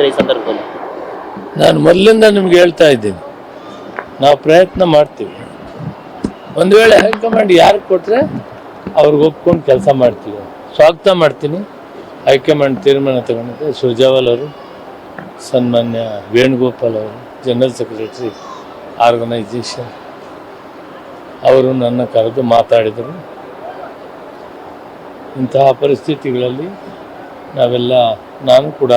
ಈ ನಾನು ಮೊದಲಿಂದ ನಿಮ್ಗೆ ಹೇಳ್ತಾ ಇದ್ದೀನಿ. ನಾವು ಪ್ರಯತ್ನ ಮಾಡ್ತೀವಿ. ಒಂದು ವೇಳೆ ಹೈಕಮಾಂಡ್ ಯಾರು ಕೊಟ್ಟರೆ ಅವ್ರಿಗೆ ಒಪ್ಕೊಂಡು ಕೆಲಸ ಮಾಡ್ತೀವಿ. ಸ್ವಾಗತ ಮಾಡ್ತೀನಿ. ಹೈಕಮಾಂಡ್ ತೀರ್ಮಾನ ತಗೊಂಡಿದ್ದೆ. ಸುರ್ಜಾವಾಲ್ ಅವರು, ಸನ್ಮಾನ್ಯ ವೇಣುಗೋಪಾಲ್ ಅವರು ಜನರಲ್ ಸೆಕ್ರೆಟರಿ ಆರ್ಗನೈಸೇಷನ್ ಅವರು ನನ್ನ ಕರೆದು ಮಾತಾಡಿದರು. ಇಂತಹ ಪರಿಸ್ಥಿತಿಗಳಲ್ಲಿ ನಾವೆಲ್ಲ, ನಾನು ಕೂಡ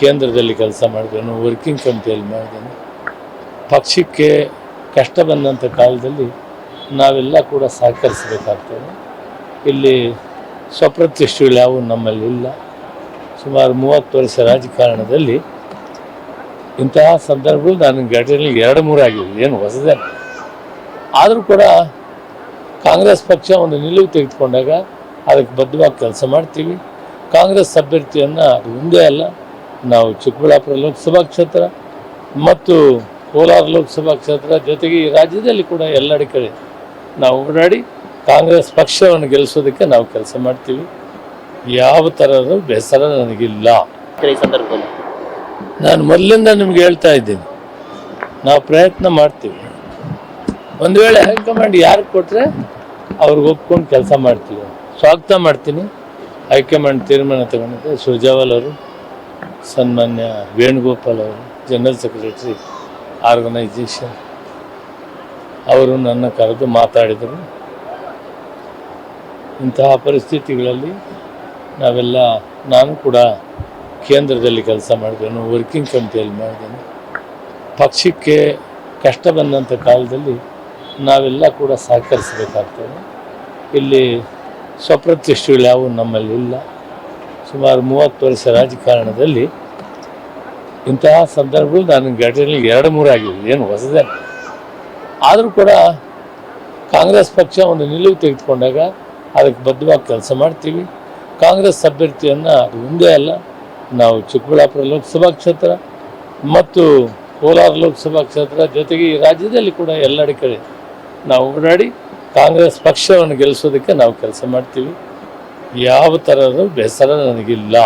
ಕೇಂದ್ರದಲ್ಲಿ ಕೆಲಸ ಮಾಡಿದ್ದೇನೆ ವರ್ಕಿಂಗ್ ಕಮಿಟಿಯಲ್ಲಿ ಮಾಡಿದ್ದೇನೆ. ಪಕ್ಷಕ್ಕೆ ಕಷ್ಟ ಬಂದಂಥ ಕಾಲದಲ್ಲಿ ನಾವೆಲ್ಲ ಕೂಡ ಸಹಕರಿಸಬೇಕಾಗ್ತದೆ. ಇಲ್ಲಿ ಸ್ವಪ್ರತಿಷ್ಠೆಗಳು ಯಾವುವು ನಮ್ಮಲ್ಲಿ ಇಲ್ಲ. ಸುಮಾರು ಮೂವತ್ತು ವರ್ಷ ರಾಜಕಾರಣದಲ್ಲಿ ಇಂತಹ ಸಂದರ್ಭಗಳು ನಾನು ಘಟನೆಯಲ್ಲಿ ಎರಡು ಮೂರು ಆಗಿದೆ ಏನು ಹೊಸದೇನು ಆದರೂ ಕೂಡ ಕಾಂಗ್ರೆಸ್ ಪಕ್ಷ ಒಂದು ನಿಲುವು ತೆಗೆದುಕೊಂಡಾಗ ಅದಕ್ಕೆ ಬದ್ಧವಾಗಿ ಕೆಲಸ ಮಾಡ್ತೀವಿ. ಕಾಂಗ್ರೆಸ್ ಅಭ್ಯರ್ಥಿಯನ್ನು ಅದು ಒಂದೇ ಅಲ್ಲ ನಾವು ಚಿಕ್ಕಬಳ್ಳಾಪುರ ಲೋಕಸಭಾ ಕ್ಷೇತ್ರ ಮತ್ತು ಕೋಲಾರ ಲೋಕಸಭಾ ಕ್ಷೇತ್ರ ಜೊತೆಗೆ ಈ ರಾಜ್ಯದಲ್ಲಿ ಕೂಡ ಎಲ್ಲೆಡೆ ಕಡೆ ನಾವು ಓಡಾಡಿ ಕಾಂಗ್ರೆಸ್ ಪಕ್ಷವನ್ನು ಗೆಲ್ಲಿಸೋದಕ್ಕೆ ನಾವು ಕೆಲಸ ಮಾಡ್ತೀವಿ. ಯಾವ ಥರದ ಬೇಸರ ನನಗಿಲ್ಲ. ಈ ಸಂದರ್ಭದಲ್ಲಿ? ನಾನು ಮೊದಲಿಂದ ನಿಮ್ಗೆ ಹೇಳ್ತಾ ಇದ್ದೀನಿ. ನಾವು ಪ್ರಯತ್ನ ಮಾಡ್ತೀವಿ. ಒಂದು ವೇಳೆ ಹೈಕಮಾಂಡ್ ಯಾರು ಕೊಟ್ಟರೆ ಅವ್ರಿಗೆ ಒಪ್ಕೊಂಡು ಕೆಲಸ ಮಾಡ್ತೀವಿ. ಸ್ವಾಗತ ಮಾಡ್ತೀನಿ. ಹೈಕಮಾಂಡ್ ತೀರ್ಮಾನ ತಗೊಂಡಿದ್ದೆ ಸುರ್ಜಾವಾಲ್ ಅವರು. ಸನ್ಮಾನ್ಯ ವೇಣುಗೋಪಾಲ್ ಅವರು ಜನರಲ್ ಸೆಕ್ರೆಟರಿ ಆರ್ಗನೈಜೇಷನ್ ಅವರು ನನ್ನ ಕರೆದು ಮಾತಾಡಿದರು. ಇಂತಹ ಪರಿಸ್ಥಿತಿಗಳಲ್ಲಿ ನಾವೆಲ್ಲ, ನಾನು ಕೂಡ ಕೇಂದ್ರದಲ್ಲಿ ಕೆಲಸ ಮಾಡಿದ್ದೇನೆ ವರ್ಕಿಂಗ್ ಕಮಿಟಿಯಲ್ಲಿ ಮಾಡಿದ್ದೇನೆ ಪಕ್ಷಕ್ಕೆ ಕಷ್ಟ ಬಂದಂಥ ಕಾಲದಲ್ಲಿ ನಾವೆಲ್ಲ ಕೂಡ ಸಹಕರಿಸಬೇಕಾಗ್ತದೆ. ಇಲ್ಲಿ ಸ್ವಪ್ರತಿಷ್ಠೆಗಳು ಯಾವುವು ನಮ್ಮಲ್ಲಿ ಇಲ್ಲ. ಸುಮಾರು ಮೂವತ್ತು ವರ್ಷ ರಾಜಕಾರಣದಲ್ಲಿ ಇಂತಹ ಸಂದರ್ಭಗಳು ನಾನು ಘಟನೆಯಲ್ಲಿ ಎರಡು ಮೂರು ಆಗಿದೆ ಏನು ಹೊಸದೇ ಆದರೂ ಕೂಡ ಕಾಂಗ್ರೆಸ್ ಪಕ್ಷ ಒಂದು ನಿಲುವು ತೆಗೆದುಕೊಂಡಾಗ ಅದಕ್ಕೆ ಬದ್ಧವಾಗಿ ಕೆಲಸ ಮಾಡ್ತೀವಿ. ಕಾಂಗ್ರೆಸ್ ಅಭ್ಯರ್ಥಿಯನ್ನು ಒಂದೇ ಅಲ್ಲ. ನಾವು ಚಿಕ್ಕಬಳ್ಳಾಪುರ ಲೋಕಸಭಾ ಕ್ಷೇತ್ರ ಮತ್ತು ಕೋಲಾರ ಲೋಕಸಭಾ ಕ್ಷೇತ್ರ ಜೊತೆಗೆ ಈ ರಾಜ್ಯದಲ್ಲಿ ಕೂಡ ಎಲ್ಲೆಡೆ ಕಡೆ ನಾವು ಓಡಾಡಿ ಕಾಂಗ್ರೆಸ್ ಪಕ್ಷವನ್ನು ಗೆಲ್ಲಿಸೋದಕ್ಕೆ ನಾವು ಕೆಲಸ ಮಾಡ್ತೀವಿ. ಯಾವ ಥರದ ಬೇಸರ ನನಗಿಲ್ಲ.